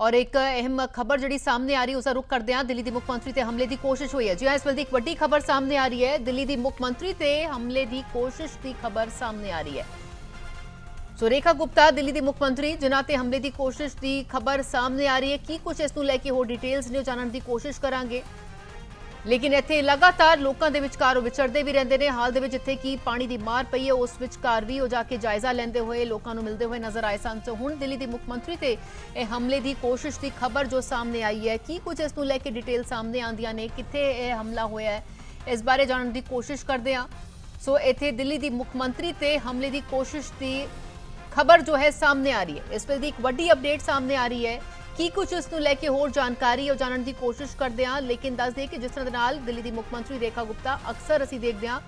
ਔਰ ਇੱਕ ਅਹਿਮ ਖਬਰ ਜਿਹੜੀ ਸਾਹਮਣੇ ਆ ਰਹੀ, ਉਸ ਦਾ ਰੁਖ ਕਰਦੇ ਹਾਂ। ਦਿੱਲੀ ਦੇ ਮੁੱਖ ਮੰਤਰੀ ਤੇ ਹਮਲੇ ਦੀ ਕੋਸ਼ਿਸ਼ ਹੋਈ ਹੈ। ਜੀ ਹਾਂ, ਇਸ ਵੇਲੇ ਦੀ ਇੱਕ ਵੱਡੀ ਖਬਰ ਸਾਹਮਣੇ ਆ ਰਹੀ ਹੈ। ਦਿੱਲੀ ਦੀ ਮੁੱਖ ਮੰਤਰੀ ਤੇ ਹਮਲੇ ਦੀ ਕੋਸ਼ਿਸ਼ ਦੀ ਖਬਰ ਸਾਹਮਣੇ ਆ ਰਹੀ ਹੈ। ਸੋ ਰੇਖਾ ਗੁਪਤਾ, ਦਿੱਲੀ ਦੀ ਮੁੱਖ ਮੰਤਰੀ, ਜਿਨ੍ਹਾਂ ਤੇ ਹਮਲੇ ਦੀ ਕੋਸ਼ਿਸ਼ ਦੀ ਖਬਰ ਸਾਹਮਣੇ ਆ ਰਹੀ ਹੈ। ਕੀ ਕੁਝ ਇਸ ਨੂੰ ਲੈ ਕੇ ਹੋਰ ਡਿਟੇਲਸ ਨੇ ਉਹ ਜਾਣਨ ਦੀ ਕੋਸ਼ਿਸ਼ ਕਰਾਂਗੇ। ਲੇਕਿਨ ਇੱਥੇ ਲਗਾਤਾਰ ਲੋਕਾਂ ਦੇ ਵਿਚਕਾਰ ਵਿਚਰਦੇ ਵੀ ਰਹਿੰਦੇ ਨੇ। ਹਾਲ ਦੇ ਵਿੱਚ ਜਿੱਥੇ ਕੀ ਪਾਣੀ ਦੀ ਮਾਰ ਪਈ ਹੈ, ਉਸ ਵਿਚਕਾਰ ਵੀ ਉਹ ਜਾ ਕੇ ਜਾਇਜ਼ਾ ਲੈਂਦੇ ਹੋਏ ਲੋਕਾਂ ਨੂੰ ਮਿਲਦੇ ਹੋਏ ਨਜ਼ਰ ਆਏ ਸਨ। ਸੋ ਹੁਣ ਦਿੱਲੀ ਦੀ ਮੁੱਖ ਮੰਤਰੀ ਤੇ ਇਹ ਹਮਲੇ ਦੀ ਕੋਸ਼ਿਸ਼ ਦੀ ਖਬਰ ਜੋ ਸਾਹਮਣੇ ਆਈ ਹੈ, ਕੀ ਕੁਝ ਇਸ ਨੂੰ ਲੈ ਕੇ ਡਿਟੇਲ ਸਾਹਮਣੇ ਆਉਂਦੀਆਂ ਨੇ? ਕਿੱਥੇ ਇਹ ਹਮਲਾ ਹੋਇਆ ਹੈ? ਇਸ ਬਾਰੇ ਜਾਣਨ ਦੀ ਕੋਸ਼ਿਸ਼ ਕਰਦੇ ਹਾਂ। ਸੋ ਇੱਥੇ ਦਿੱਲੀ ਦੀ ਮੁੱਖ ਮੰਤਰੀ ਤੇ ਹਮਲੇ ਦੀ ਕੋਸ਼ਿਸ਼ ਦੀ ਖਬਰ ਜੋ ਹੈ ਸਾਹਮਣੇ ਆ ਰਹੀ ਹੈ। ਇਸ ਵੇਲੇ ਦੀ ਇੱਕ ਵੱਡੀ ਅਪਡੇਟ ਸਾਹਮਣੇ ਆ ਰਹੀ ਹੈ। ਕੀ ਕੁਝ ਇਸ ਨੂੰ ਲੈ ਕੇ ਹੋਰ ਜਾਣਕਾਰੀ ਉਹ ਜਾਣਨ ਦੀ ਕੋਸ਼ਿਸ਼ ਕਰਦੇ ਹਾਂ, ਲੇਕਿਨ ਦੱਸ ਦਈਏ ਕਿ ਜਿਸ ਤਰ੍ਹਾਂ ਦੇ ਨਾਲ ਦਿੱਲੀ ਦੀ ਮੁੱਖ ਮੰਤਰੀ ਰੇਖਾ ਗੁਪਤਾ ਅਕਸਰ ਅਸੀਂ ਦੇਖਦੇ ਹਾਂ।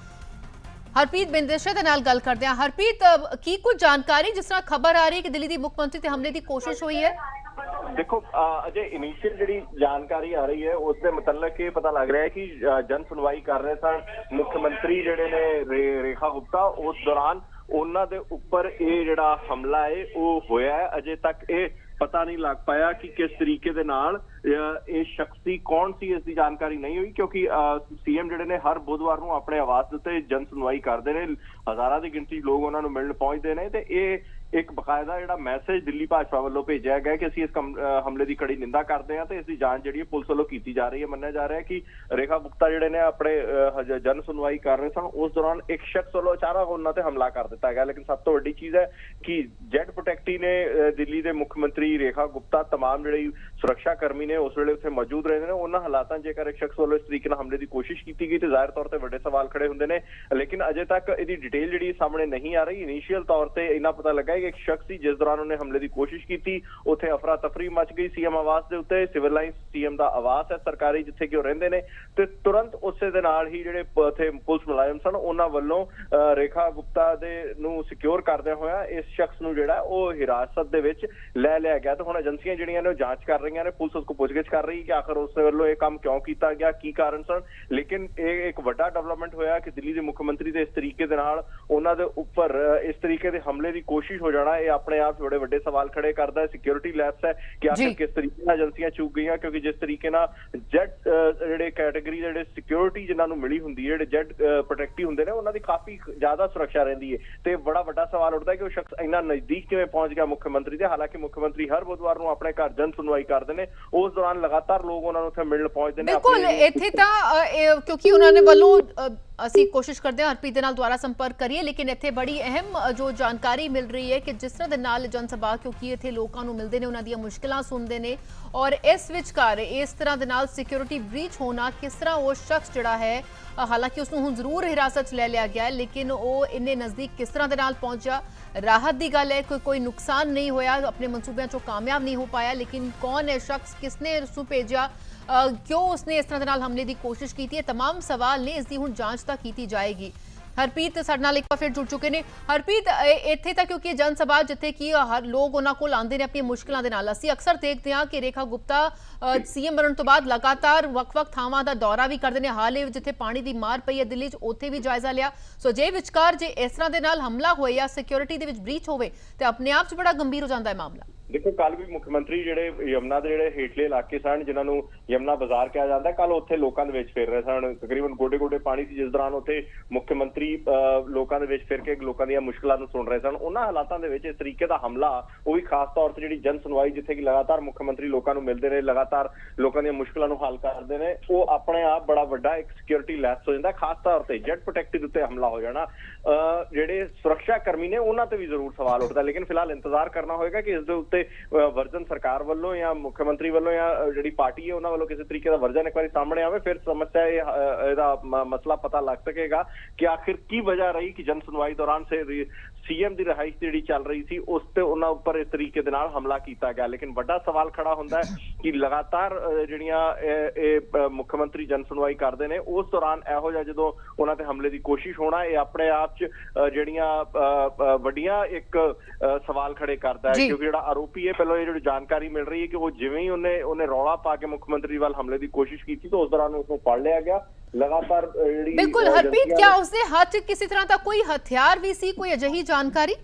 ਹਰਪ੍ਰੀਤ ਬਿੰਦੇਸ਼ਾ ਦੇ ਨਾਲ ਗੱਲ ਕਰਦੇ ਹਾਂ। ਹਰਪ੍ਰੀਤ, ਕੀ ਕੁਝ ਜਾਣਕਾਰੀ ਜਿਸ ਤਰ੍ਹਾਂ ਖਬਰ ਆ ਰਹੀ ਹੈ ਕਿ ਦਿੱਲੀ ਦੀ ਮੁੱਖ ਮੰਤਰੀ ਤੇ ਹਮਲੇ ਦੀ ਕੋਸ਼ਿਸ਼ ਹੋਈ ਹੈ? ਦੇਖੋ ਅਜੇ ਇਨੀਸ਼ੀਅਲ ਜਿਹੜੀ ਜਾਣਕਾਰੀ ਆ ਰਹੀ ਹੈ, ਉਸ ਦੇ ਮੁਤਲਕ ਇਹ ਪਤਾ ਲੱਗ ਰਿਹਾ ਹੈ ਕਿ ਜਨ ਸੁਣਵਾਈ ਕਰ ਰਹੇ ਸਨ ਮੁੱਖ ਮੰਤਰੀ ਜਿਹੜੇ ਨੇ ਰੇਖਾ ਗੁਪਤਾ, ਉਸ ਦੌਰਾਨ ਉਹਨਾਂ ਦੇ ਉੱਪਰ ਇਹ ਜਿਹੜਾ ਹਮਲਾ ਹੈ, ਉਹ ਹੋਇਆ ਹੈ। ਅਜੇ ਤੱਕ ਇਹ ਪਤਾ ਨਹੀਂ ਲੱਗ ਪਾਇਆ ਕਿ ਕਿਸ ਤਰੀਕੇ ਦੇ ਨਾਲ ਇਹ ਸ਼ਖਸੀ ਕੌਣ ਸੀ, ਇਸ ਦੀ ਜਾਣਕਾਰੀ ਨਹੀਂ ਹੋਈ, ਕਿਉਂਕਿ ਸੀਐਮ ਜਿਹੜੇ ਨੇ ਹਰ ਬੁੱਧਵਾਰ ਨੂੰ ਆਪਣੇ ਆਵਾਜ਼ ਦੇ ਉੱਤੇ ਜਨ ਸੁਣਵਾਈ ਕਰਦੇ ਨੇ। ਹਜ਼ਾਰਾਂ ਦੀ ਗਿਣਤੀ 'ਚ ਲੋਕ ਉਹਨਾਂ ਨੂੰ ਮਿਲਣ ਪਹੁੰਚਦੇ ਨੇ ਤੇ ਇਹ ਇੱਕ ਬਕਾਇਦਾ ਜਿਹੜਾ ਮੈਸੇਜ ਦਿੱਲੀ ਭਾਜਪਾ ਵੱਲੋਂ ਭੇਜਿਆ ਗਿਆ ਕਿ ਅਸੀਂ ਇਸ ਕਮ- ਅਹ ਹਮਲੇ ਦੀ ਕੜੀ ਨਿੰਦਾ ਕਰਦੇ ਹਾਂ ਤੇ ਇਸ ਦੀ ਜਾਂਚ ਜਿਹੜੀ ਹੈ ਪੁਲਿਸ ਵੱਲੋਂ ਕੀਤੀ ਜਾ ਰਹੀ ਹੈ ਮੰਨਿਆ ਜਾ ਰਿਹਾ ਹੈ ਕਿ ਰੇਖਾ ਗੁਪਤਾ ਜਿਹੜੇ ਨੇ ਆਪਣੇ ਅਹ, ਹਜ- ਜਨ ਸੁਣਵਾਈ ਕਰ ਰਹੇ ਸਨ ਉਸ ਦੌਰਾਨ ਇੱਕ ਸ਼ਖਸ ਵੱਲੋਂ ਅਚਾਨਕ ਉਹਨਾਂ ਤੇ ਹਮਲਾ ਕਰ ਦਿੱਤਾ ਗਿਆ ਲੇਕਿਨ ਸਭ ਤੋਂ ਵੱਡੀ ਚੀਜ਼ ਹੈ ਕਿ ਜੈਟ ਪ੍ਰੋਟੈਕਟੀ ਨੇ ਅਹ, ਦਿੱਲੀ ਦੇ ਮੁੱਖ ਮੰਤਰੀ ਰੇਖਾ ਗੁਪਤਾ तमाम ਜਿਹੜੇ ਸੁਰੱਖਿਆ ਕਰਮੀ ਨੇ ਉਸ ਵੇਲੇ ਉੱਥੇ ਮੌਜੂਦ ਰਹੇ ਨੇ ਉਹਨਾਂ ਹਾਲਾਤਾਂ 'ਚ ਜੇਕਰ ਇੱਕ ਸ਼ਖਸ ਵੱਲੋਂ ਇਸ ਤਰੀਕੇ ਨਾਲ ਹਮਲੇ ਦੀ ਕੋਸ਼ਿਸ਼ ਕੀਤੀ ਗਈ ਤੇ ਜ਼ਾਹਿਰ ਤੌਰ ਤੇ ਵੱਡੇ ਸਵਾਲ ਖੜੇ ਹੁੰਦੇ ਨੇ ਲੇਕਿਨ ਅਜੇ ਤੱਕ ਇਹਦੀ ਡਿਟੇਲ ਜਿਹੜੀ ਸਾਹਮਣੇ ਨਹੀਂ ਆ ਰਹੀ ਇਨੀਸ਼ੀਅਲ ਤੌਰ ਤੇ ਇੰਨਾ ਪਤਾ ਲੱਗਾ ਹੈ ਇੱਕ ਸ਼ਖਸ ਸੀ ਜਿਸ ਦੌਰਾਨ ਉਹਨੇ ਹਮਲੇ ਦੀ ਕੋਸ਼ਿਸ਼ ਕੀਤੀ। ਉੱਥੇ ਅਫਰਾ ਤਫਰੀ ਮਚ ਗਈ ਸੀਐਮ ਆਵਾਸ ਦੇ ਉੱਤੇ। ਸਿਵਲ ਲਾਈਨ ਸੀਐਮ ਦਾ ਆਵਾਸ ਹੈ ਸਰਕਾਰੀ ਜਿੱਥੇ ਕਿ ਉਹ ਰਹਿੰਦੇ ਨੇ। ਤੇ ਤੁਰੰਤ ਉਸੇ ਦੇ ਨਾਲ ਹੀ ਜਿਹੜੇ ਉੱਥੇ ਪੁਲਿਸ ਮੁਲਾਜ਼ਮ ਸਨ ਉਹਨਾਂ ਵੱਲੋਂ ਅਹ, ਰੇਖਾ ਗੁਪਤਾ ਦੇ ਨੂੰ ਸਿਕਿਉਰ ਕਰਦਿਆਂ ਹੋਇਆ ਇਸ ਸ਼ਖਸ ਨੂੰ ਜਿਹੜਾ ਉਹ ਹਿਰਾਸਤ ਦੇ ਵਿੱਚ ਲੈ ਲਿਆ ਗਿਆ। ਤੇ ਹੁਣ ਏਜੰਸੀਆਂ ਜਿਹੜੀਆਂ ਨੇ ਉਹ ਜਾਂਚ ਕਰ ਰਹੀਆਂ ਨੇ। ਪੁਲਿਸ ਉਸ ਕੋ ਪੁੱਛਗਿੱਛ ਕਰ ਰਹੀ ਕਿ ਆਖਰ ਉਸ ਵੱਲੋਂ ਇਹ ਕੰਮ ਕਿਉਂ ਕੀਤਾ ਗਿਆ ਕੀ ਕਾਰਨ ਸਨ? ਲੇਕਿਨ ਇਹ ਇੱਕ ਵੱਡਾ ਡਿਵੈਲਪਮੈਂਟ ਹੋਇਆ ਕਿ ਦਿੱਲੀ ਦੇ ਮੁੱਖ ਮੰਤਰੀ ਦੇ ਇਸ ਤਰੀਕੇ ਦੇ ਨਾਲ ਉਹਨਾਂ ਦੇ ਉੱਪਰ ਇਸ ਤਰੀਕੇ ਦੇ ਹਮਲੇ ਦੀ ਕੋਸ਼ਿਸ਼ ਹੋ ਜਾਣਾ ਇਹ ਆਪਣੇ ਆਪ ਬੜੇ ਵੱਡੇ ਸਵਾਲ ਖੜੇ ਕਰਦਾ ਹੈ। ਸਿਕਿਉਰਿਟੀ ਲੈਪਸ ਹੈ ਕਿ ਆਖਰ। ਕਿਸ ਤਰੀਕੇ ਨਾਲ ਏਜੰਸੀਆਂ ਚੁੱਕ ਗਈਆਂ ਕਿਉਂਕਿ ਜਿਸ ਤਰੀਕੇ ਨਾਲ ਜੈਟ ਜਿਹੜੇ ਕੈਟਾਗਰੀ ਜਿਹੜੇ ਸਿਕਿਉਰਿਟੀ ਜਿਨ੍ਹਾਂ ਨੂੰ ਮਿਲੀ ਹੁੰਦੀ ਹੈ ਜਿਹੜੇ ਜੈਟ ਪ੍ਰੋਟੈਕਟੀ ਹੁੰਦੇ ਨੇ ਉਹਨਾਂ ਦੀ ਕਾਫੀ ਜ਼ਿਆਦਾ ਸੁਰੱਖਿਆ ਰਹਿੰਦੀ ਹੈ। ਤੇ ਬੜਾ ਵੱਡਾ ਸਵਾਲ ਉੱਠਦਾ ਹੈ ਕਿ ਉਹ ਸ਼ਖਸ ਇੰਨਾ ਨਜ਼ਦੀਕ ਕਿਵੇਂ ਪਹੁੰਚ ਗਿਆ ਮੁੱਖ ਮੰਤਰੀ ਦੇ? ਹਾਲਾਂਕਿ ਮੁੱਖ ਮੰਤਰੀ ਹਰ ਬੁੱਧਵਾਰ ਨੂੰ ਆਪਣੇ ਘਰ ਜਨ ਸੁਣਵਾਈ ਕਰਦੇ ਨੇ। ਉਸ ਦੌਰਾਨ ਲਗਾਤਾਰ ਲੋਕ ਉਹਨਾਂ ਨੂੰ ਉੱਥੇ ਮਿਲਣ ਪਹੁੰਚਦੇ ਨੇ ਬਿਲਕੁਲ ਇੱਥੇ ਤਾਂ ਕਿਉਂਕਿ ਉਹਨਾਂ ਨੇ ਵੱਲੋਂ ਅਸੀਂ ਕੋਸ਼ਿਸ਼ ਕਰਦੇ ਹਾਂ ਹਰਪ੍ਰੀਤ ਦੇ ਨਾਲ ਦੁਆਰਾ ਸੰਪਰਕ ਕਰੀਏ, ਲੇਕਿਨ ਇੱਥੇ ਬੜੀ ਅਹਿਮ ਜੋ ਜਾਣਕਾਰੀ ਮਿਲ ਰਹੀ ਹੈ ਕਿ ਜਿਸ ਤਰ੍ਹਾਂ ਦੇ ਨਾਲ ਜਨ ਸਭਾ, ਕਿਉਂਕਿ ਇੱਥੇ ਲੋਕਾਂ ਨੂੰ ਮਿਲਦੇ ਨੇ, ਉਹਨਾਂ ਦੀਆਂ ਮੁਸ਼ਕਲਾਂ ਸੁਣਦੇ ਨੇ ਔਰ ਇਸ ਵਿਚਕਾਰ ਇਸ ਤਰ੍ਹਾਂ ਦੇ ਨਾਲ ਸਿਕਿਉਰਿਟੀ ਬ੍ਰੀਚ ਹੋਣਾ ਕਿਸ ਤਰ੍ਹਾਂ ਉਹ ਸ਼ਖਸ ਜਿਹੜਾ ਹੈ ਅ, ਹਾਲਾਂਕਿ ਉਸ ਨੂੰ ਹੁਣ ਜ਼ਰੂਰ ਹਿਰਾਸਤ 'ਚ ਲੈ ਲਿਆ ਗਿਆ ਹੈ ਲੇਕਿਨ ਉਹ ਇੰਨੇ ਨਜ਼ਦੀਕ ਕਿਸ ਤਰ੍ਹਾਂ ਦੇ ਨਾਲ ਪਹੁੰਚਿਆ ਰਾਹਤ ਦੀ ਗੱਲ ਹੈ ਕੋਈ ਕੋਈ ਨੁਕਸਾਨ ਨਹੀਂ ਹੋਇਆ ਆਪਣੇ ਮਨਸੂਬਿਆਂ 'ਚੋਂ ਕਾਮਯਾਬ ਨਹੀਂ ਹੋ ਪਾਇਆ ਲੇਕਿਨ ਕੌਣ ਹੈ ਸ਼ਖਸ ਕਿਸਨੇ ਉਸ ਨੂੰ ਭੇਜਿਆ ਅ, ਕਿਉਂ ਉਸਨੇ ਇਸ ਤਰ੍ਹਾਂ ਦੇ ਨਾਲ ਹਮਲੇ ਦੀ ਕੋਸ਼ਿਸ਼ ਕੀਤੀ ਹੈ तमाम ਸਵਾਲ ਨੇ ਇਸ ਦੀ ਹੁਣ ਜਾਂਚ ਤਾਂ ਕੀਤੀ ਜਾਏਗੀ ਹਰਪ੍ਰੀਤ ਸਾਡੇ ਨਾਲ ਇੱਕ ਵਾਰ ਫਿਰ ਜੁੜ ਚੁੱਕੇ ਨੇ। ਹਰਪ੍ਰੀਤ ਇੱਥੇ ਤਾਂ ਕਿਉਂਕਿ ਜਨ ਸਭਾ ਜਿੱਥੇ ਕਿ ਹਰ ਲੋਕ ਉਹਨਾਂ ਕੋਲ ਆਉਂਦੇ ਨੇ ਆਪਣੀਆਂ ਮੁਸ਼ਕਲਾਂ ਦੇ ਨਾਲ। ਅਸੀਂ ਅਕਸਰ ਦੇਖਦੇ ਹਾਂ ਕਿ ਰੇਖਾ ਗੁਪਤਾ ਸੀਐਮ ਬਣਨ ਤੋਂ ਬਾਅਦ ਲਗਾਤਾਰ ਵੱਖ-ਵੱਖ ਥਾਵਾਂ ਦਾ ਦੌਰਾ ਵੀ ਕਰਦੇ ਨੇ। ਹਾਲ ਹੀ ਜਿੱਥੇ ਪਾਣੀ ਦੀ ਮਾਰ ਪਈ ਹੈ ਦਿੱਲੀ 'ਚ, ਉੱਥੇ ਵੀ ਜਾਇਜ਼ਾ ਲਿਆ। ਸੋ ਜੇ ਵਿਚਕਾਰ ਜੇ ਇਸ ਤਰ੍ਹਾਂ ਦੇ ਨਾਲ ਹਮਲਾ ਹੋਏ ਜਾਂ ਸਿਕਿਉਰਿਟੀ ਦੇ ਵਿੱਚ ਬ੍ਰੀਚ ਹੋਵੇ, ਤੇ ਆਪਣੇ ਆਪ 'ਚ ਬੜਾ ਗੰਭੀਰ ਹੋ ਜਾਂਦਾ ਹੈ ਮਾਮਲਾ। ਦੇਖੋ ਕੱਲ ਵੀ ਮੁੱਖ ਮੰਤਰੀ ਜਿਹੜੇ ਯਮਨਾ ਦੇ ਜਿਹੜੇ ਹੇਠਲੇ ਇਲਾਕੇ ਸਨ ਜਿਨ੍ਹਾਂ ਨੂੰ ਯਮਨਾ ਬਾਜ਼ਾਰ ਕਿਹਾ ਜਾਂਦਾ ਕੱਲ ਉੱਥੇ ਲੋਕਾਂ ਦੇ ਵਿੱਚ ਫਿਰ ਰਹੇ ਸਨ। ਤਕਰੀਬਨ ਗੋਡੇ ਗੋਡੇ ਪਾਣੀ ਸੀ ਜਿਸ ਦੌਰਾਨ ਉੱਥੇ ਮੁੱਖ ਮੰਤਰੀ ਅਹ, ਲੋਕਾਂ ਦੇ ਵਿੱਚ ਫਿਰ ਕੇ ਲੋਕਾਂ ਦੀਆਂ ਮੁਸ਼ਕਲਾਂ ਨੂੰ ਸੁਣ ਰਹੇ ਸਨ। ਉਹਨਾਂ ਹਾਲਾਤਾਂ ਦੇ ਵਿੱਚ ਇਸ ਤਰੀਕੇ ਦਾ ਹਮਲਾ ਉਹ ਵੀ ਖਾਸ ਤੌਰ ਤੇ ਜਿਹੜੀ ਜਨ ਸੁਣਵਾਈ ਜਿੱਥੇ ਕਿ ਲਗਾਤਾਰ ਮੁੱਖ ਮੰਤਰੀ ਲੋਕਾਂ ਨੂੰ ਮਿਲਦੇ ਨੇ ਲਗਾਤਾਰ ਲੋਕਾਂ ਦੀਆਂ ਮੁਸ਼ਕਲਾਂ ਨੂੰ ਹੱਲ ਕਰਦੇ ਨੇ ਉਹ ਆਪਣੇ ਆਪ ਬੜਾ ਵੱਡਾ ਇੱਕ ਸਿਕਿਉਰਿਟੀ ਲੈਸ ਹੋ ਜਾਂਦਾ। ਖਾਸ ਤੌਰ ਤੇ ਜੈਟ ਪ੍ਰੋਟੈਕਟੀ ਦੇ ਉੱਤੇ ਹਮਲਾ ਹੋ ਜਾਣਾ ਅਹ, ਜਿਹੜੇ ਸੁਰੱਖਿਆ ਕਰਮੀ ਨੇ ਉਹਨਾਂ ਤੇ ਵੀ ਜ਼ਰੂਰ ਸਵਾਲ ਉੱਠਦਾ। ਲੇਕਿਨ ਫਿਲਹਾਲ ਇੰਤਜ਼ਾਰ ਕਰਨਾ ਹੋਏਗਾ ਕਿ ਇਸ ਦੇ ਉੱਤੇ ਅਹ, ਵਰਜਨ ਸਰਕਾਰ ਵੱਲੋਂ ਜਾਂ ਮੁੱਖ ਮੰਤਰੀ ਵੱਲੋਂ ਜਾਂ ਜਿਹੜੀ ਪਾਰਟੀ ਹੈ ਉਹਨਾਂ ਵੱਲੋਂ ਕਿਸੇ ਤਰੀਕੇ ਦਾ ਵਰਜਨ ਇੱਕ ਵਾਰੀ ਸਾਹਮਣੇ ਆਵੇ ਫਿਰ ਸਮੱਸਿਆ ਇਹਦਾ ਮਸਲਾ ਪਤਾ ਲੱਗ ਸਕੇਗਾ ਕਿ ਆਖਿਰ ਕੀ ਵਜ੍ਹਾ ਰਹੀ ਕਿ ਜਨ ਸੁਣਵਾਈ ਦੌਰਾਨ ਸੇ ਸੀਐਮ ਦੀ ਰਿਹਾਇਸ਼ ਜਿਹੜੀ ਚੱਲ ਰਹੀ ਸੀ ਉਸ ਤੇ ਉਹਨਾਂ ਉੱਪਰ ਇਸ ਤਰੀਕੇ ਦੇ ਨਾਲ ਹਮਲਾ ਕੀਤਾ ਗਿਆ ਲੇਕਿਨ ਵੱਡਾ ਸਵਾਲ ਖੜਾ ਹੁੰਦਾ ਹੈ ਕਿ ਲਗਾਤਾਰ ਜਿਹੜੀਆਂ ਇਹ ਮੁੱਖ ਮੰਤਰੀ ਜਨ ਸੁਣਵਾਈ ਕਰਦੇ ਨੇ ਉਸ ਦੌਰਾਨ ਇਹੋ ਜਿਹਾ ਜਦੋਂ ਉਹਨਾਂ ਤੇ ਹਮਲੇ ਦੀ ਕੋਸ਼ਿਸ਼ ਹੋਣਾ ਇਹ ਆਪਣੇ ਆਪ 'ਚ ਜਿਹੜੀਆਂ ਵੱਡੀਆਂ ਇੱਕ ਸਵਾਲ ਖੜੇ ਕਰਦਾ ਹੈ। ਕਿਉਂਕਿ ਜਿਹੜਾ ਆਰੋਪੀ ਹੈ ਪਹਿਲਾਂ ਇਹ ਜਿਹੜੀ ਜਾਣਕਾਰੀ ਮਿਲ ਰਹੀ ਹੈ ਕਿ ਉਹ ਜਿਵੇਂ ਹੀ ਉਹਨੇ ਉਹਨੇ ਰੌਲਾ ਪਾ ਕੇ ਮੁੱਖ ਮੰਤਰੀ ਵੱਲ ਹਮਲੇ ਦੀ ਕੋਸ਼ਿਸ਼ ਕੀਤੀ ਤਾਂ ਉਸ ਦੌਰਾਨ ਉਸ ਨੂੰ ਫੜ ਲਿਆ ਗਿਆ। ਲਗਾਤਾਰ ਜਿਹੜੀ ਬਿਲਕੁਲ ਹਰਪ੍ਰੀਤ ਕਿਆ ਉਸਦੇ ਹੱਥ ਕਿਸੇ ਤਰ੍ਹਾਂ ਦਾ ਕੋਈ ਹਥਿਆਰ ਵੀ ਸੀ? ਕੋਈ ਅਜਿਹੀ ਜਾਣਕਾਰੀ?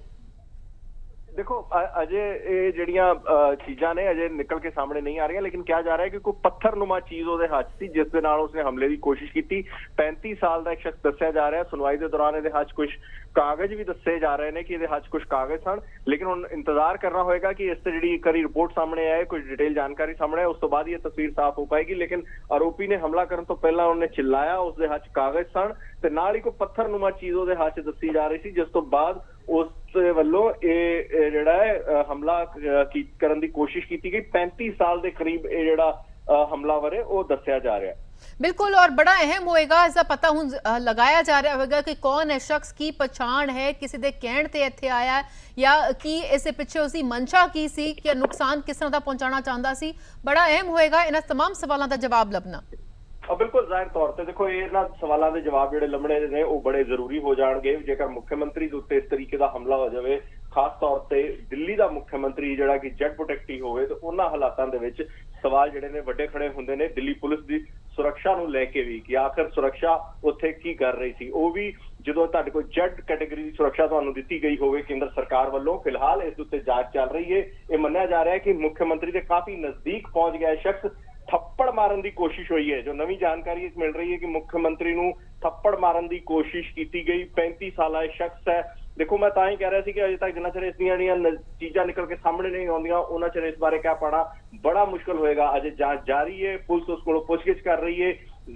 ਦੇਖੋ ਅਜੇ ਇਹ ਜਿਹੜੀਆਂ ਅ, ਚੀਜ਼ਾਂ ਨੇ ਅਜੇ ਨਿਕਲ ਕੇ ਸਾਹਮਣੇ ਨਹੀਂ ਆ ਰਹੀਆਂ ਲੇਕਿਨ ਕਿਹਾ ਜਾ ਰਿਹਾ ਹੈ ਕਿ ਕੋਈ ਪੱਥਰਨੁਮਾ ਚੀਜ਼ ਉਹਦੇ ਹੱਥ ਸੀ ਜਿਸ ਦੇ ਨਾਲ ਉਸਨੇ ਹਮਲੇ ਦੀ ਕੋਸ਼ਿਸ਼ ਕੀਤੀ। 35 ਸਾਲ ਦਾ ਇੱਕ ਸ਼ਖਸ ਦੱਸਿਆ ਜਾ ਰਿਹਾ ਸੁਣਵਾਈ ਦੇ ਦੌਰਾਨ ਇਹਦੇ ਹੱਥ 'ਚ ਕੁਝ ਕਾਗਜ਼ ਵੀ ਦੱਸੇ ਜਾ ਰਹੇ ਨੇ ਕਿ ਇਹਦੇ ਹੱਥ 'ਚ ਕੁਝ ਕਾਗਜ਼ ਸਨ ਲੇਕਿਨ ਹੁਣ ਇੰਤਜ਼ਾਰ ਕਰਨਾ ਹੋਏਗਾ ਕਿ ਇਸ ਤੇ ਜਿਹੜੀ ਇੱਕ ਰਿਪੋਰਟ ਸਾਹਮਣੇ ਆਏ ਕੁਝ ਡਿਟੇਲ ਜਾਣਕਾਰੀ ਸਾਹਮਣੇ ਆਏ ਉਸ ਤੋਂ ਬਾਅਦ ਹੀ ਇਹ ਤਸਵੀਰ ਸਾਫ਼ ਹੋ ਪਾਏਗੀ ਲੇਕਿਨ ਆਰੋਪੀ ਨੇ ਹਮਲਾ ਕਰਨ ਤੋਂ ਪਹਿਲਾਂ ਉਹਨੇ ਚਿল্লাਇਆ ਉਸਦੇ ਹੱਥ 'ਚ ਕਾਗਜ਼ ਸਨ ਤੇ ਨਾਲ ਹੀ ਕੋਈ ਪੱਥਰਨੁਮਾ ਚੀਜ਼ ਉਹਦੇ ਹੱਥ 'ਚ ਦੱਸੀ ਜਾ ਰਹੀ ਸੀ ਜਿਸ ਤੋਂ ਬਾਅਦ ਉਸ ਦੇ ਵੱਲੋਂ ਇਹ ਇਹ ਜਿਹੜਾ ਹੈ ਅ, ਹਮਲਾ ਅ, ਕੀ- ਕਰਨ ਦੀ ਕੋਸ਼ਿਸ਼ ਕੀਤੀ ਗਈ 35 ਸਾਲ ਦੇ ਕਰੀਬ ਇਹ ਜਿਹੜਾ ਅ, ਹਮਲਾਵਰ ਹੈ ਉਹ ਦੱਸਿਆ ਜਾ ਰਿਹਾ ਹੈ ਬਿਲਕੁਲ ਔਰ ਬੜਾ ਅਹਿਮ ਹੋਏਗਾ ਇਸ ਦਾ ਪਤਾ ਹੁਣ ਅ, ਲਗਾਇਆ ਜਾ ਰਿਹਾ ਹੋਵੇਗਾ ਕਿ ਕੌਣ ਹੈ ਸ਼ਖਸ ਕੀ ਪਛਾਣ ਹੈ ਕਿਸੇ ਦੇ ਕਹਿਣ ਤੇ ਇੱਥੇ ਆਇਆ ਹੈ ਜਾਂ ਕੀ ਇਸ ਦੇ ਪਿੱਛੇ ਉਸਦੀ ਮਨਸ਼ਾ ਕੀ ਸੀ ਕਿ ਨੁਕਸਾਨ ਕਿਸ ਤਰ੍ਹਾਂ ਦਾ ਪਹੁੰਚਾਉਣਾ ਚਾਹੁੰਦਾ ਸੀ ਬੜਾ ਅਹਿਮ ਹੋਏਗਾ ਇਹਨਾਂ तमाम ਸਵਾਲਾਂ ਦਾ ਜਵਾਬ ਲੱਭਣਾ ਆ ਬਿਲਕੁਲ ਜ਼ਾਹਿਰ ਤੌਰ ਤੇ ਦੇਖੋ ਇਹਨਾਂ ਸਵਾਲਾਂ ਦੇ ਜਵਾਬ ਜਿਹੜੇ ਲੱਭਣੇ ਨੇ, ਉਹ ਬੜੇ ਜ਼ਰੂਰੀ ਹੋ ਜਾਣਗੇ। ਜੇਕਰ ਮੁੱਖ ਮੰਤਰੀ ਦੇ ਉੱਤੇ ਇਸ ਤਰੀਕੇ ਦਾ ਹਮਲਾ ਹੋ ਜਾਵੇ, ਖਾਸ ਤੌਰ ਤੇ ਦਿੱਲੀ ਦਾ ਮੁੱਖ ਮੰਤਰੀ ਜਿਹੜਾ ਕਿ ਜੈਟ ਪ੍ਰੋਟੈਕਟੀ ਹੋਵੇ, ਤੇ ਉਹਨਾਂ ਹਾਲਾਤਾਂ ਦੇ ਵਿੱਚ ਸਵਾਲ ਜਿਹੜੇ ਨੇ ਵੱਡੇ ਖੜੇ ਹੁੰਦੇ ਨੇ। ਦਿੱਲੀ ਪੁਲਿਸ ਦੀ ਸੁਰੱਖਿਆ ਨੂੰ ਲੈ ਕੇ ਵੀ ਕਿ ਆਖਰ ਸੁਰੱਖਿਆ ਉੱਥੇ ਕੀ ਕਰ ਰਹੀ ਸੀ। ਉਹ ਵੀ ਜਦੋਂ ਤੁਹਾਡੇ ਕੋਲ ਜੈਡ ਕੈਟਾਗਰੀ ਦੀ ਸੁਰੱਖਿਆ ਤੁਹਾਨੂੰ ਦਿੱਤੀ ਗਈ ਹੋਵੇ ਕੇਂਦਰ ਸਰਕਾਰ ਵੱਲੋਂ, ਫਿਲਹਾਲ ਇਸ ਉੱਤੇ ਜਾਂਚ ਚੱਲ ਰਹੀ ਹੈ। ਇਹ ਮੰਨਿਆ ਜਾ ਰਿਹਾ ਹੈ ਕਿ ਮੁੱਖ ਮੰਤਰੀ ਦੇ ਕਾਫੀ ਨਜ਼ਦੀਕ ਪਹੁੰਚ ਗਿਆ ਸ਼ਖਸ ਥੱਪੜ ਮਾਰਨ ਦੀ ਕੋਸ਼ਿਸ਼ ਹੋਈ ਹੈ। ਜੋ ਨਵੀਂ ਜਾਣਕਾਰੀ ਇਸ ਮਿਲ ਰਹੀ ਹੈ ਕਿ ਮੁੱਖ ਮੰਤਰੀ ਨੂੰ ਥੱਪੜ ਮਾਰਨ ਦੀ ਕੋਸ਼ਿਸ਼ ਕੀਤੀ ਗਈ। 35 ਸਾਲਾ ਇਹ ਸ਼ਖਸ ਹੈ। ਦੇਖੋ ਮੈਂ ਤਾਂ ਹੀ ਕਹਿ ਰਿਹਾ ਸੀ ਕਿ ਅਜੇ ਤੱਕ ਜਿੰਨਾ ਚਿਰ ਇਸ ਦੀਆਂ ਜਿਹੜੀਆਂ ਚੀਜ਼ਾਂ ਨਿਕਲ ਕੇ ਸਾਹਮਣੇ ਨਹੀਂ ਆਉਂਦੀਆਂ ਉਹਨਾਂ ਚਿਰ ਇਸ ਬਾਰੇ ਕਹਿ ਪਾਣਾ ਬੜਾ ਮੁਸ਼ਕਲ ਹੋਏਗਾ। ਅਜੇ ਜਾਂਚ ਜਾਰੀ ਹੈ ਪੁਲਿਸ ਉਸ ਕੋਲੋਂ ਪੁੱਛਗਿੱਛ ਕਰ ਰਹੀ ਹੈ।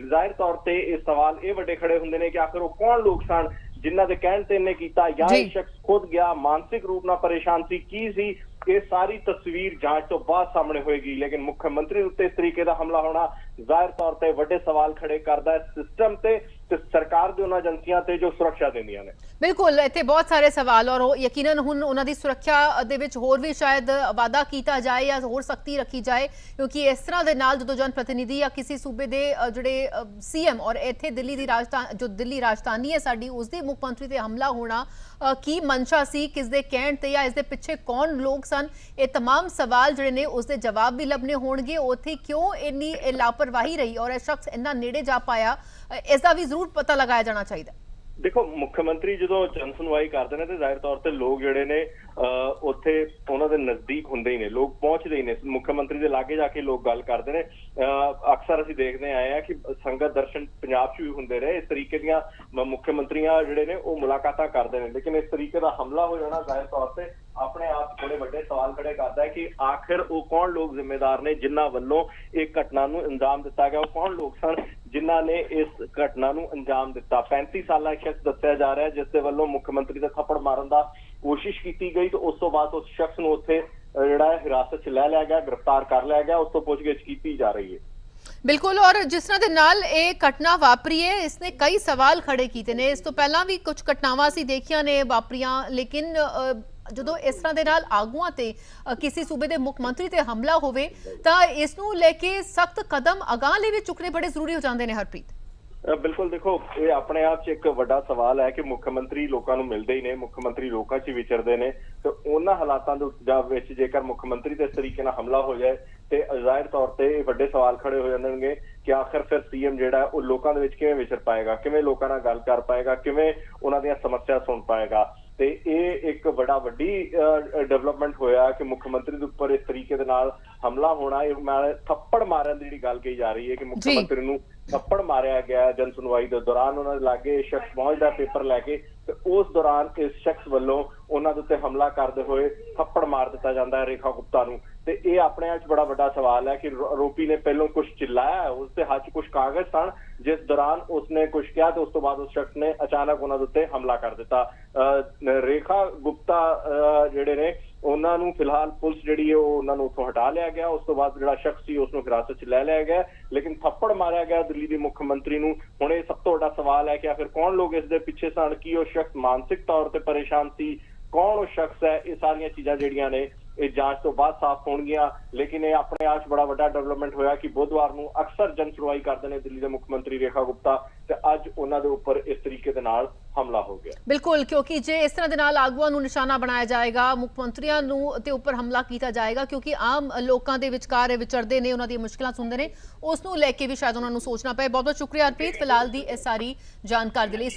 ਜ਼ਾਹਿਰ ਤੌਰ ਤੇ ਇਹ ਸਵਾਲ ਇਹ ਵੱਡੇ ਖੜੇ ਹੁੰਦੇ ਨੇ ਕਿ ਆਖਰ ਉਹ ਕੌਣ ਲੋਕ ਸਨ ਜਿਨ੍ਹਾਂ ਦੇ ਕਹਿਣ ਤੇ ਇਹਨੇ ਕੀਤਾ ਜੀ। ਇਹ ਸ਼ਖਸ ਖੁਦ ਗਿਆ ਮਾਨਸਿਕ ਰੂਪ ਨਾਲ ਪਰੇਸ਼ਾਨ ਸੀ ਕੀ ਸੀ ਇਹ ਸਾਰੀ ਤਸਵੀਰ ਜਾਂਚ ਤੋਂ ਬਾਅਦ ਸਾਹਮਣੇ ਹੋਏਗੀ, ਲੇਕਿਨ ਮੁੱਖ ਮੰਤਰੀ ਉੱਤੇ ਇਸ ਤਰੀਕੇ ਦਾ ਹਮਲਾ ਹੋਣਾ ਜ਼ਾਹਿਰ ਤੌਰ ਤੇ ਵੱਡੇ ਸਵਾਲ ਖੜੇ ਕਰਦਾ ਹੈ। ਸਿਸਟਮ ਤੇ ਤੇ ਸਰਕਾਰ ਦੇ ਉਹਨਾਂ ਏਜੰਸੀਆਂ ਤੇ ਜੋ ਸੁਰੱਖਿਆ ਦਿੰਦੀਆਂ ਨੇ ਬਿਲਕੁਲ ਇੱਥੇ ਬਹੁਤ ਸਾਰੇ ਸਵਾਲ ਔਰ ਉਹ ਯਕੀਨਨ ਹੁਣ ਉਹਨਾਂ ਦੀ ਸੁਰੱਖਿਆ ਦੇ ਵਿੱਚ ਹੋਰ ਵੀ ਸ਼ਾਇਦ ਵਾਅਦਾ ਕੀਤਾ ਜਾਏ ਜਾਂ ਹੋਰ ਸਖਤੀ ਰੱਖੀ ਜਾਏ ਕਿਉਂਕਿ ਇਸ ਤਰ੍ਹਾਂ ਦੇ ਨਾਲ ਜਦੋਂ ਜਨ ਪ੍ਰਤੀਨਿਧੀ ਜਾਂ ਕਿਸੇ ਸੂਬੇ ਦੇ ਅ, ਜਿਹੜੇ ਸੀਐਮ ਔਰ ਇੱਥੇ ਦਿੱਲੀ ਦੀ ਰਾਜਧਾਨੀ ਜੋ ਦਿੱਲੀ ਰਾਜਧਾਨੀ ਹੈ ਸਾਡੀ ਉਸ ਦੇ ਮੁੱਖ ਮੰਤਰੀ ਤੇ ਹਮਲਾ ਹੋਣਾ ਅ, ਕੀ ਮਨਸ਼ਾ ਸੀ ਕਿਸ ਦੇ ਕਹਿਣ ਤੇ ਜਾਂ ਇਸ ਦੇ ਪਿੱਛੇ ਕੌਣ ਲੋਕ ਸਨ ਇਹ तमाम ਸਵਾਲ ਜਿਹੜੇ ਨੇ ਉਸ ਦੇ ਜਵਾਬ ਵੀ ਲੱਭਣੇ ਹੋਣਗੇ ਉੱਥੇ ਕਿਉਂ ਇੰਨੀ ਇਹ ਲਾਪਰਵਾਹੀ ਰਹੀ ਔਰ ਇਹ ਸ਼ਖਸ ਇੰਨਾ ਨੇੜੇ ਜਾ ਪਾਇਆ ਅ, ਇਸ ਦਾ ਵੀ ਜ਼ਰੂਰ ਪਤਾ ਲਗਾਇਆ ਜਾਣਾ ਚਾਹੀਦਾ ਦੇਖੋ ਮੁੱਖ ਮੰਤਰੀ ਜਦੋਂ ਜਨ ਸੁਣਵਾਈ ਕਰਦੇ ਨੇ ਤੇ ਜ਼ਾਹਿਰ ਤੌਰ ਤੇ ਲੋਕ ਜਿਹੜੇ ਨੇ ਅਹ, ਉੱਥੇ ਉਹਨਾਂ ਦੇ ਨਜ਼ਦੀਕ ਹੁੰਦੇ ਹੀ ਨੇ ਲੋਕ ਪਹੁੰਚਦੇ ਹੀ ਨੇ। ਮੁੱਖ ਮੰਤਰੀ ਦੇ ਲਾਗੇ ਜਾ ਕੇ ਲੋਕ ਗੱਲ ਕਰਦੇ ਨੇ। ਅਕਸਰ ਅਸੀਂ ਦੇਖਦੇ ਆਏ ਆ ਕਿ ਸੰਗਤ ਦਰਸ਼ਨ ਪੰਜਾਬ 'ਚ ਵੀ ਹੁੰਦੇ ਰਹੇ। ਇਸ ਤਰੀਕੇ ਦੀਆਂ ਮੁੱਖ ਮੰਤਰੀਆਂ ਜਿਹੜੇ ਨੇ ਉਹ ਮੁਲਾਕਾਤਾਂ ਕਰਦੇ ਨੇ। ਲੇਕਿਨ ਇਸ ਤਰੀਕੇ ਦਾ ਹਮਲਾ ਹੋ ਜਾਣਾ ਜ਼ਾਹਿਰ ਤੌਰ ਤੇ ਆਪਣੇ ਆਪ ਬੜੇ ਵੱਡੇ ਸਵਾਲ ਖੜੇ ਕਰਦਾ ਹੈ ਕਿ ਆਖਿਰ ਉਹ ਕੌਣ ਲੋਕ ਜ਼ਿੰਮੇਦਾਰ ਨੇ ਜਿਨ੍ਹਾਂ ਵੱਲੋਂ ਇਹ ਘਟਨਾ ਨੂੰ ਅੰਜਾਮ ਦਿੱਤਾ ਗਿਆ ਉਹ ਕੌਣ ਲੋਕ ਸਨ ਜਿਨ੍ਹਾਂ ਨੇ ਇਸ ਘਟਨਾ ਨੂੰ ਅੰਜਾਮ ਦਿੱਤਾ। 35 ਸਾਲਾ ਸ਼ਖਸ ਦੱਸਿਆ ਜਾ ਰਿਹਾ ਹੈ, ਜਿਸ ਦੇ ਵੱਲੋਂ ਮੁੱਖ ਮੰਤਰੀ ਦਾ ਥੱਪੜ ਮਾਰਨ ਦਾ ਕੋਸ਼ਿਸ਼ ਕੀਤੀ ਗਈ ਤੇ ਉਸ ਤੋਂ ਬਾਅਦ ਉਸ ਸ਼ਖਸ ਨੂੰ ਉੱਥੇ ਜਿਹੜਾ ਹਿਰਾਸਤ 'ਚ ਲੈ ਲਿਆ ਗਿਆ, ਗ੍ਰਿਫਤਾਰ ਕਰ ਲਿਆ ਗਿਆ, ਉਸ ਤੋਂ ਪੁੱਛਗਿੱਛ ਕੀਤੀ ਜਾ ਰਹੀ ਹੈ। ਬਿਲਕੁਲ, ਔਰ ਜਿਸ ਤਰ੍ਹਾਂ ਦੇ ਨਾਲ ਇਹ ਘਟਨਾ ਵਾਪਰੀ ਹੈ ਇਸਨੇ ਕਈ ਸਵਾਲ ਖੜੇ ਕੀਤੇ ਨੇ। ਇਸ ਤੋਂ ਪਹਿਲਾਂ ਵੀ ਕੁਝ ਘਟਨਾਵਾਂ ਅਸੀਂ ਦੇਖੀਆਂ ਨੇ ਵਾਪਰੀਆਂ, ਲੇਕਿਨ ਜਦੋਂ ਇਸ ਤਰ੍ਹਾਂ ਦੇ ਨਾਲ ਆਗੂਆਂ ਤੇ ਕਿਸੇ ਸੂਬੇ ਦੇ ਮੁੱਖ ਮੰਤਰੀ ਤੇ ਹਮਲਾ ਹੋਵੇ, ਤਾਂ ਇਸ ਨੂੰ ਲੈ ਕੇ ਸਖਤ ਕਦਮ ਅਗਾਂਹ ਲਈ ਵੀ ਚੁੱਕਣੇ ਬੜੇ ਜ਼ਰੂਰੀ ਹੋ ਜਾਂਦੇ ਨੇ, ਹਰਪ੍ਰੀਤ। ਬਿਲਕੁਲ ਦੇਖੋ, ਇਹ ਆਪਣੇ ਆਪ 'ਚ ਇੱਕ ਵੱਡਾ ਸਵਾਲ ਹੈ ਕਿ ਮੁੱਖ ਮੰਤਰੀ ਲੋਕਾਂ ਨੂੰ ਮਿਲਦੇ ਹੀ ਨੇ, ਮੁੱਖ ਮੰਤਰੀ ਲੋਕਾਂ 'ਚ ਵਿਚਰਦੇ ਨੇ, ਤੇ ਉਹਨਾਂ ਹਾਲਾਤਾਂ ਦੇ ਵਿੱਚ ਜੇਕਰ ਮੁੱਖ ਮੰਤਰੀ ਤੇ ਇਸ ਤਰੀਕੇ ਨਾਲ ਹਮਲਾ ਹੋ ਜਾਏ, ਤੇ ਜ਼ਾਹਿਰ ਤੌਰ ਤੇ ਇਹ ਵੱਡੇ ਸਵਾਲ ਖੜੇ ਹੋ ਜਾਂਦੇ ਕਿ ਆਖਰ ਫਿਰ ਸੀਐਮ ਜਿਹੜਾ, ਉਹ ਲੋਕਾਂ ਦੇ ਵਿੱਚ ਕਿਵੇਂ ਵਿਚਰ ਪਾਏਗਾ, ਕਿਵੇਂ ਲੋਕਾਂ ਨਾਲ ਗੱਲ ਕਰ ਪਾਏਗਾ, ਕਿਵੇਂ ਉਹਨਾਂ ਦੀਆਂ ਸਮੱਸਿਆ ਸੁਣ ਪਾਏਗਾ। ਤੇ ਇਹ ਇੱਕ ਬੜਾ ਵੱਡੀ ਡਿਵੈਲਪਮੈਂਟ ਹੋਇਆ ਕਿ ਮੁੱਖ ਮੰਤਰੀ ਦੇ ਉੱਪਰ ਇਸ ਤਰੀਕੇ ਦੇ ਨਾਲ ਹਮਲਾ ਹੋਣਾ ਇਹ ਮੈਂ ਥੱਪੜ ਮਾਰਨ ਦੀ ਜਿਹੜੀ ਗੱਲ ਕਹੀ ਜਾ ਰਹੀ ਹੈ ਕਿ ਮੁੱਖ। ਮੰਤਰੀ ਨੂੰ ਥੱਪੜ ਮਾਰਿਆ ਗਿਆ ਜਨ ਸੁਣਵਾਈ ਦੇ ਦੌਰਾਨ ਉਹਨਾਂ ਦੇ ਲਾਗੇ ਸ਼ਖਸ ਪਹੁੰਚਦਾ ਪੇਪਰ ਲੈ ਕੇ ਤੇ ਉਸ ਦੌਰਾਨ ਇਸ ਸ਼ਖਸ ਵੱਲੋਂ ਉਹਨਾਂ ਦੇ ਉੱਤੇ ਹਮਲਾ ਕਰਦੇ ਹੋਏ ਥੱਪੜ ਮਾਰ ਦਿੱਤਾ ਜਾਂਦਾ ਹੈ ਰੇਖਾ ਗੁਪਤਾ ਨੂੰ ਤੇ ਇਹ ਆਪਣੇ ਆਪ ਚ ਬੜਾ ਵੱਡਾ ਸਵਾਲ ਹੈ ਕਿ ਆਰੋਪੀ ਨੇ ਪਹਿਲਾਂ ਕੁਝ ਚਿੱਲਾਇਆ ਉਸ ਦੇ ਹੱਥ ਕੁਝ ਕਾਗਜ਼ ਸਨ, ਜਿਸ ਦੌਰਾਨ ਉਸਨੇ ਕੁਝ ਕਿਹਾ ਤੇ ਉਸ ਤੋਂ ਬਾਅਦ ਉਸ ਸ਼ਖਸ ਨੇ ਅਚਾਨਕ ਉਹਨਾਂ ਦੇ ਉੱਤੇ ਹਮਲਾ ਕਰ ਦਿੱਤਾ। ਰੇਖਾ ਗੁਪਤਾ ਜਿਹੜੇ ਨੇ, ਉਹਨਾਂ ਨੂੰ ਫਿਲਹਾਲ ਪੁਲਿਸ ਜਿਹੜੀ ਹੈ ਉਹ ਉਹਨਾਂ ਨੂੰ ਉੱਥੋਂ ਹਟਾ ਲਿਆ ਗਿਆ, ਉਸ ਤੋਂ ਬਾਅਦ ਜਿਹੜਾ ਸ਼ਖਸ ਸੀ ਉਸ ਨੂੰ ਹਿਰਾਸਤ 'ਚ ਲੈ ਲਿਆ ਗਿਆ, ਲੇਕਿਨ ਥੱਪੜ ਮਾਰਿਆ ਗਿਆ ਦਿੱਲੀ ਦੇ ਮੁੱਖ ਮੰਤਰੀ ਨੂੰ। ਹੁਣ ਇਹ ਸਭ ਤੋਂ ਵੱਡਾ ਸਵਾਲ ਹੈ ਕਿ ਆਖਿਰ ਕੌਣ ਲੋਕ ਇਸ ਦੇ ਪਿੱਛੇ ਸਨ, ਕੀ ਉਹ ਸ਼ਖਸ ਮਾਨਸਿਕ ਤੌਰ ਤੇ ਪਰੇਸ਼ਾਨ ਸੀ, ਕੌਣ ਉਹ ਸ਼ਖਸ ਹੈ, ਇਹ ਸਾਰੀਆਂ ਚੀਜ਼ਾਂ ਜਿਹੜੀਆਂ ਨੇ ਇਹ ਜਾਂਚ ਤੋਂ ਬਾਅਦ ਸਾਫ਼ ਹੋਣਗੀਆਂ। ਲੇਕਿਨ ਇਹ ਆਪਣੇ ਆਪ ਬੜਾ ਵੱਡਾ ਡਿਵੈਲਪਮੈਂਟ ਹੋਇਆ ਕਿ ਬੁੱਧਵਾਰ ਨੂੰ ਅਕਸਰ ਜਨ ਸੁਣਵਾਈ ਕਰਦੇ ਨੇ ਦਿੱਲੀ ਦੇ ਮੁੱਖ ਮੰਤਰੀ ਰੇਖਾ ਗੁਪਤਾ ਤੇ ਅੱਜ ਉਹਨਾਂ ਦੇ ਉੱਪਰ ਇਸ ਤਰੀਕੇ ਦੇ ਨਾਲ ਹਮਲਾ ਹੋ ਗਿਆ। ਬਿਲਕੁਲ, ਕਿਉਂਕਿ ਜੇ ਇਸ ਤਰ੍ਹਾਂ ਦੇ ਨਾਲ ਆਗੂਆਂ ਨੂੰ ਨਿਸ਼ਾਨਾ ਬਣਾਇਆ ਜਾਏਗਾ, ਮੁੱਖ ਮੰਤਰੀਆਂ ਨੂੰ ਤੇ ਉੱਪਰ ਹਮਲਾ ਕੀਤਾ ਜਾਏਗਾ, ਕਿਉਂਕਿ ਆਮ ਲੋਕਾਂ ਦੇ ਵਿਚਕਾਰ ਇਹ ਵਿਚਰਦੇ ਨੇ, ਉਹਨਾਂ ਦੀਆਂ ਮੁਸ਼ਕਲਾਂ ਸੁਣਦੇ ਨੇ, ਉਸ ਨੂੰ ਲੈ ਕੇ ਵੀ ਸ਼ਾਇਦ ਉਹਨਾਂ ਨੂੰ ਸੋਚਣਾ ਪਏ। ਬਹੁਤ ਬਹੁਤ ਸ਼ੁਕਰੀਆ ਹਰਪ੍ਰੀਤ ਫਿਲਹਾਲ ਦੀ ਇਹ ਸਾਰੀ ਜਾਣਕਾਰੀ ਦੇ ਲਈ।